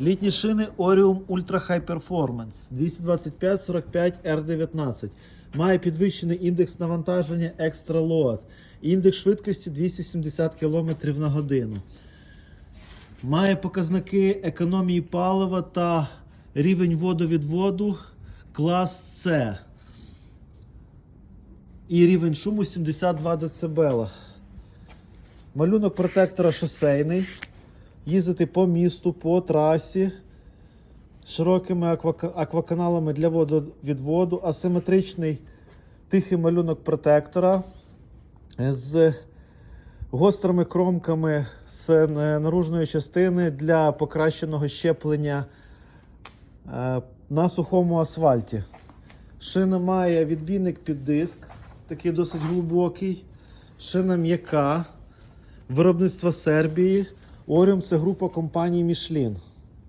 Літні шини Orium Ultra High Performance 225 45 R19. Має підвищений індекс навантаження Extra Load. Індекс швидкості 270 км на годину. Має показники економії палива та рівень водовідводу клас С. І рівень шуму 72 дБ. Малюнок протектора шосейний. Їздити по місту, по трасі. Широкими акваканалами для водовідводу. Асиметричний тихий малюнок протектора з гострими кромками з е, наружної частини для покращеного щеплення е, на сухому асфальті. Шина має відбійник під диск, такий досить глибокий. Шина м'яка. Виробництво Сербії. Оріум це група компаній Michelin.